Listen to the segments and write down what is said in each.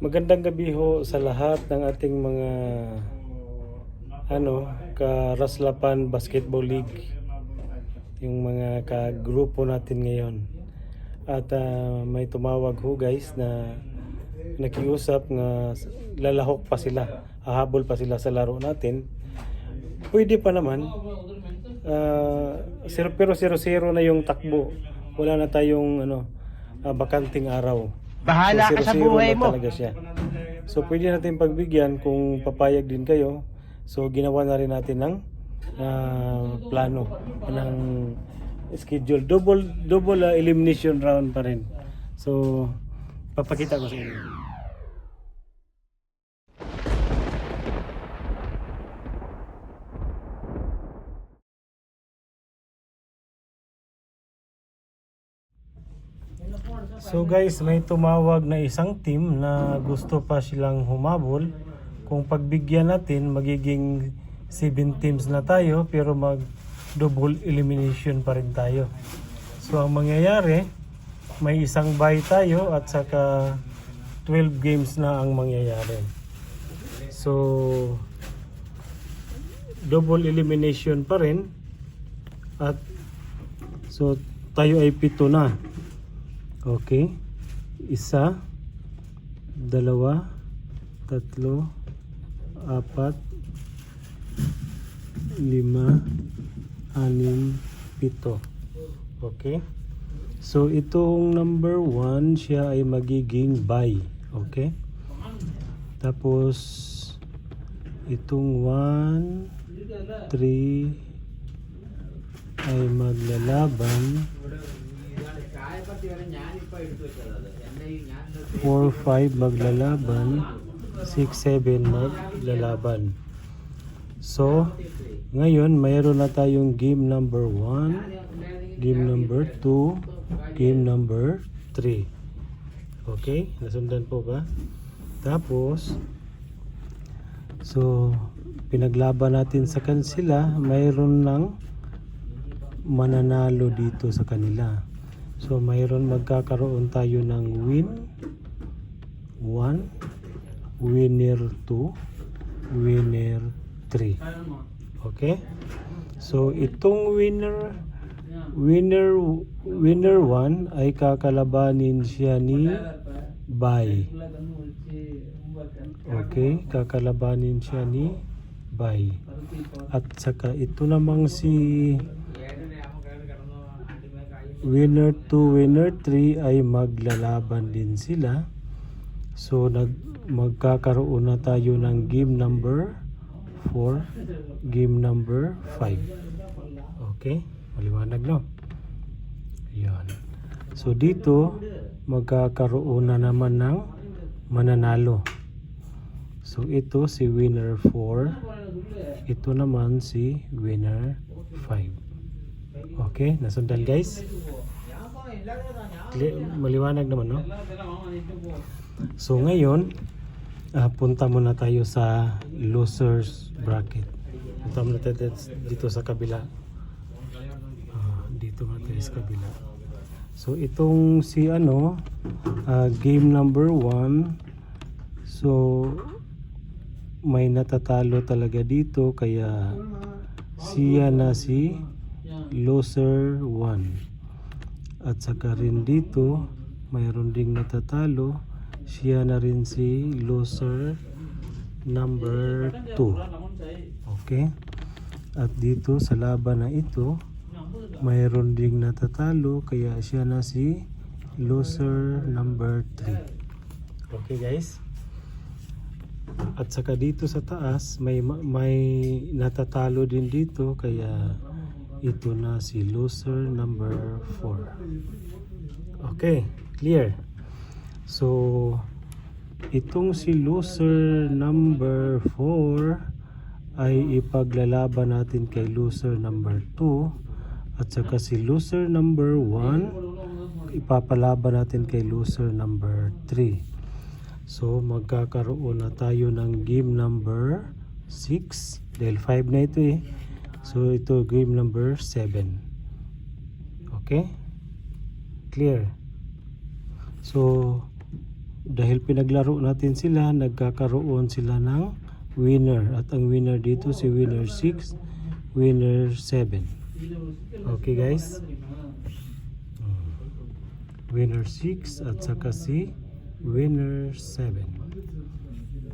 Magandang gabi ho sa lahat ng ating mga ano, Karaslapan Basketball League. Yung mga kagrupo natin ngayon. At ah, may tumawag ho guys na nakiusap na lalahok pa sila. Hahabol pa sila sa laro natin. Pwede pa naman. Zero, pero 0-0 na yung takbo. Wala na tayong ano, ah, bakanting araw. Bahala So, ka sa 0-0 buhay mo. talaga siya. So pwede natin pagbigyan kung papayag din kayo. So ginawa na rin natin ng ah, plano ng schedule. Double double ah, elimination round pa rin. So papakita ko sa inyo. So guys, may tumawag na isang team na gusto pa silang humabol. Kung pagbigyan natin, magiging 7 teams na tayo pero mag double elimination pa rin tayo. So ang mangyayari, may isang bye tayo at saka 12 games na ang mangyayari. So double elimination pa rin at so tayo ay pito na. Okay. Isa, dalawa, tatlo, apat, lima, anim, pito. Okay. So itong number one, siya ay magiging by. Okay. Tapos itong one, three, ay maglalaban 4-5 maglalaban. 6-7 maglalaban. So ngayon mayroon na tayong game number 1 game number 2 game number 3 okay nasundan po ba? Tapos so pinaglaban natin sa kansila mayroon ng mananalo dito sa kanila So mayroon magkakaroon tayo ng win 1, winner 2, winner 3. Okay? So itong winner winner winner 1 ay kakalabanin siya ni Bay. Okay, kakalabanin siya ni Bay. At saka ito namang si winner 2, winner 3 ay maglalaban din sila. So nag magkakaroon na tayo ng game number 4, game number 5. Okay? Maliwanag no? Yan. So dito magkakaroon na naman ng mananalo. So ito si winner 4. Ito naman si winner 5. Okay, nasundan guys. Maliwanag naman, no? So ngayon, ah, punta muna tayo sa losers bracket. Punta muna tayo dito sa kabila. Ah, dito muna tayo sa kabila. So itong si ano, ah, game number 1. So may natatalo talaga dito kaya siya na si loser 1 at saka rin dito mayroon ding natatalo. Siya na rin si loser number 2 okay? At dito sa laban na ito mayroon ding natatalo kaya siya na si loser number 3 okay guys? At saka dito sa taas may may natatalo din dito kaya ito na si loser number 4. Okay, clear. So itong si loser number 4 ay ipaglalaban natin kay loser number 2 at saka si loser number 1 ipapalaban natin kay loser number 3. So magkakaroon na tayo ng game number 6 dahil 5 na ito eh. So ito game number 7. Okay? Clear. So dahil pinaglaro natin sila, nagkakaroon sila ng winner. At ang winner dito si winner 6, winner 7. Okay guys? Mm. Winner 6 at saka si winner 7.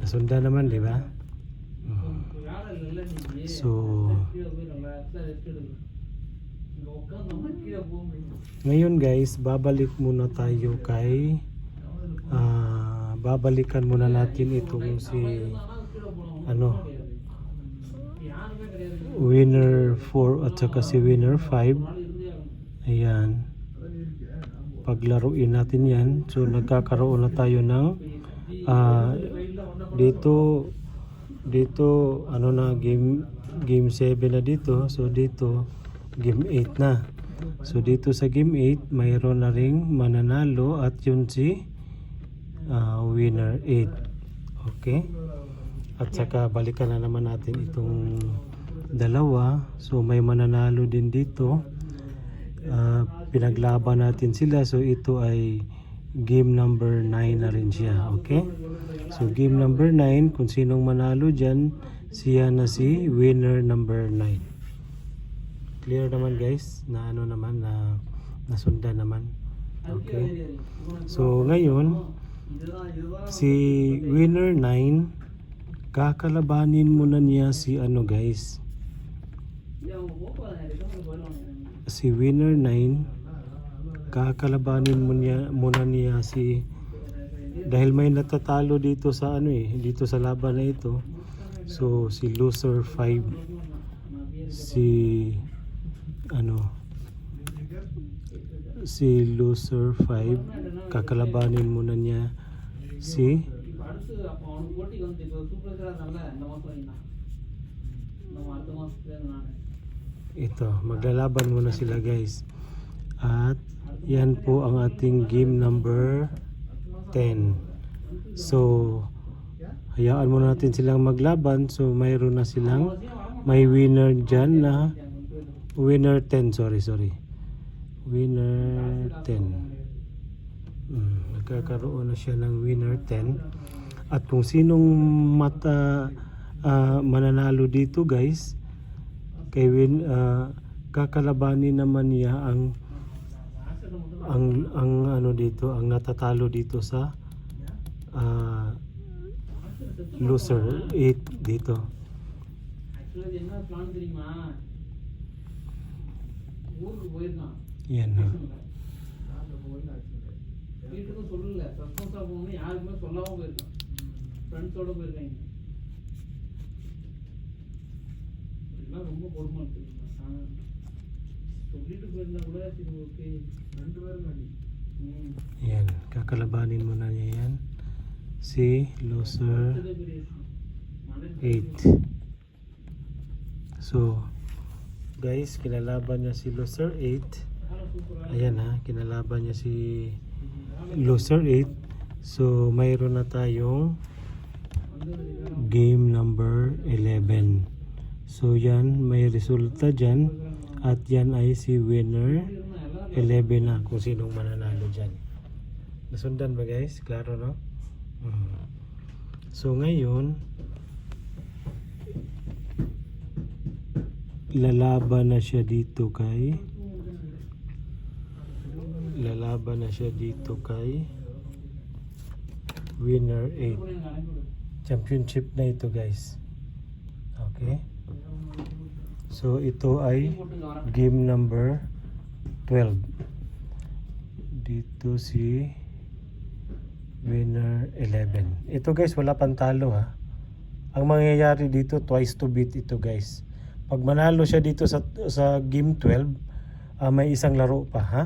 Nasunda naman, di ba? So, ngayon guys, babalik muna tayo kay ah, babalikan muna natin itong si ano winner 4 at saka si winner 5 ayan. Paglaruin natin yan. So nagkakaroon na tayo ng ah, dito dito ano na game game 7 na dito. So dito game 8 na. So dito sa game 8 mayroon na ring mananalo at yun si ah, winner 8 okay? At saka balikan na naman natin itong dalawa. So may mananalo din dito. Ah, pinaglaban natin sila. So ito ay game number 9 na rin siya okay? So game number 9 kung sinong manalo dyan siya na si winner number 9 clear naman guys na ano naman na nasundan naman okay? So ngayon si winner 9 kakalabanin muna niya si ano guys? Si winner 9 kakalabanin muna, muna niya si dahil may natatalo dito sa ano eh dito sa laban na ito. So si loser 5 si ano si loser 5 kakalabanin muna niya si ito maglalaban muna sila guys. At yan po ang ating game number 10 so hayaan muna natin silang maglaban. So mayroon na silang may winner dyan na winner 10 sorry sorry. Winner 10 mm, nagkakaroon na siya ng winner 10 at kung sinong mata ah, mananalo dito guys kay Win ah, kakalabanin naman niya ang ang ang ano dito ang natatalo dito sa ah, loser 8 dito ஆக்சுவலாக இது என்ன பிளான் தெரியுமா ஊருக்கு போயிருந்தான் yan ha. வீட்டுக்கும் சொல்லல சஸ்பென்ஸாக போகணும்னு யாருக்குமே சொல்லாம போயிருக்கான் ஃப்ரெண்ட்ஸோட போயிருக்காங்க இதெல்லாம் ரொம்ப கொடுமை தெரியுமா yan, kakalabanin mo na niya yan. Si loser 8. So, guys, kinalaban niya si loser 8. Ayan ha, kinalaban niya si loser 8. So, mayroon na tayong game number 11. So, yan, may resulta dyan at yan ay si winner 11 na kung sinong mananalo dyan nasundan ba guys? klaro no? Mm. so ngayon lalaban na siya dito kay lalaban na siya dito kay winner 8 championship na ito guys okay so ito ay game number 12 dito si winner 11 ito guys wala pang talo ha? Ang mangyayari dito twice to beat ito guys. Pag manalo siya dito sa sa game 12 ah, may isang laro pa ha?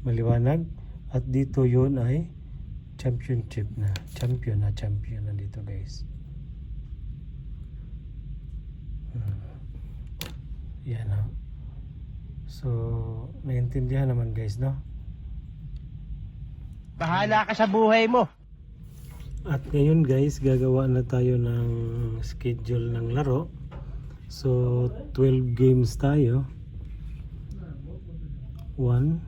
Maliwanag. At dito yun ay championship na. Champion na champion na dito guys Yan o. So, naiintindihan naman guys, no? Bahala ka sa buhay mo. At ngayon guys, gagawa na tayo ng schedule ng laro. So, 12 games tayo. 1,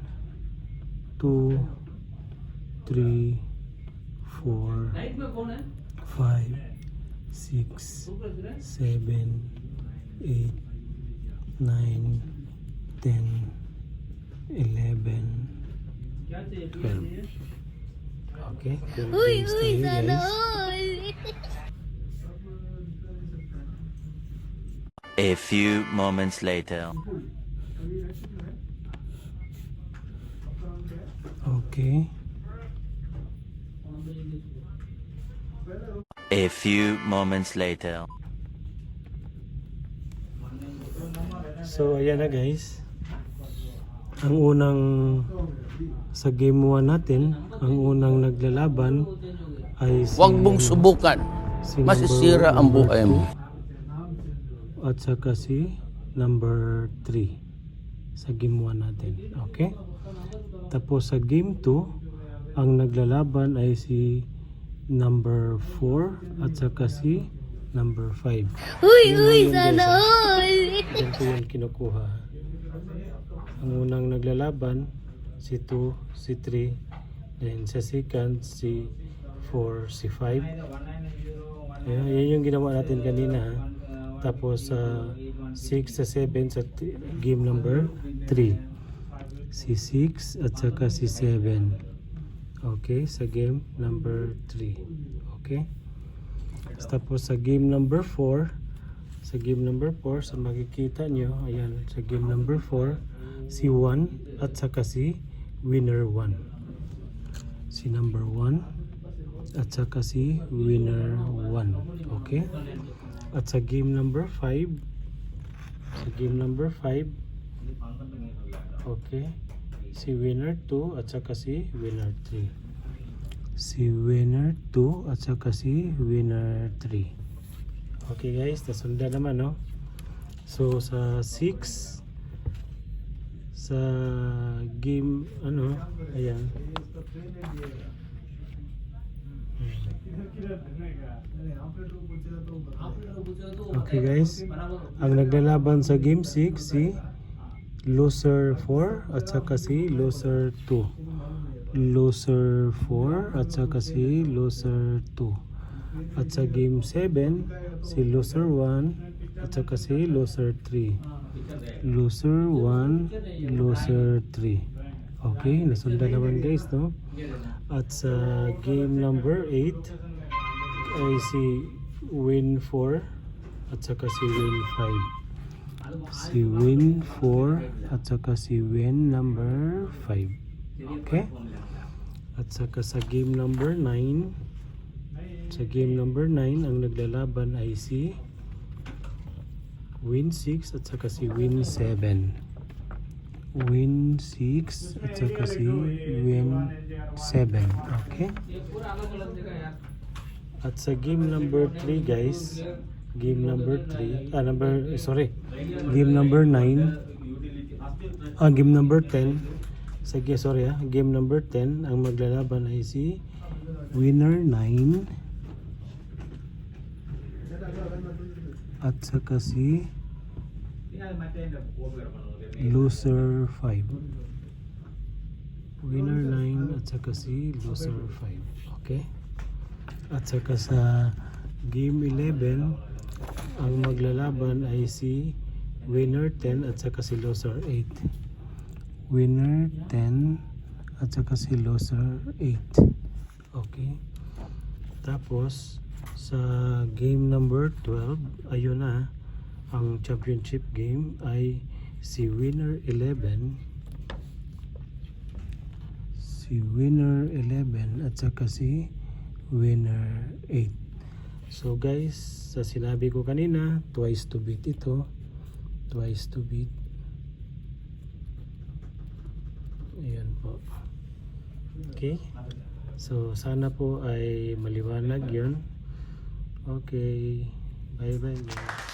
2, 3, 4, 5, 6, 7, Okay. Uy, uy, sana. A few moments later. Okay. A few moments later. So ayan na guys. Ang unang sa game 1 natin, ang unang naglalaban ay si Huwag mong subukan. si Masisira ang buhay mo. at saka si number 3 sa game 1 natin. Okay? Tapos sa game 2, ang naglalaban ay si number 4 at saka si number 5. Uy, uy, sana all. Ganito yung kinukuha. Ang unang naglalaban, si 2, si 3, then sa second, si 4, si 5. Ayan, yan yung ginawa natin kanina. ha. Tapos sa 6 sa 7 sa game number 3. Si 6 at saka si 7. Okay, sa game number 3. Okay? Tapos sa game number 4, sa game number 4, sa makikita nyo, ayan, sa game number 4, si 1 at saka si winner 1. Si number 1 at saka si winner 1. Okay? At sa game number 5, sa game number 5, okay, si winner 2 at saka si winner 3. Si winner 2 at saka si winner 3. Okay guys, nasundan naman no. So sa 6 sa game ano, ayan. Okay guys, ang naglalaban sa game 6 si loser 4 at saka si loser 2. Loser 4 at saka si loser 2. At sa game 7, si loser 1 at saka si loser 3. Loser 1, loser 3. Okay, nasundan naman guys, no? At sa game number 8 ay si win 4 at saka si win 5. Si win 4 at saka si win number 5. Okay? At saka sa game number 9, sa game number 9, ang naglalaban ay si Win 6 at saka si Win 7. Win 6 at saka si Win 7. Okay? At sa game number 3 guys, game number 3, ah number, sorry, game number 9, ah game number 10, sa ge- sorry ah, game number 10, ang maglalaban ay si winner 9 at saka si loser 5 winner 9 at saka si loser 5 okay. At saka sa game 11 ang maglalaban ay si winner 10 at saka si loser 8 winner 10 at saka si loser 8 okay. Tapos sa game number 12 ayun na ang championship game ay si winner 11 si winner 11 at saka si winner 8 so guys sa sinabi ko kanina twice to beat ito. Twice to beat. Ayan po. Okay? So sana po ay maliwanag yun okay. Bye bye guys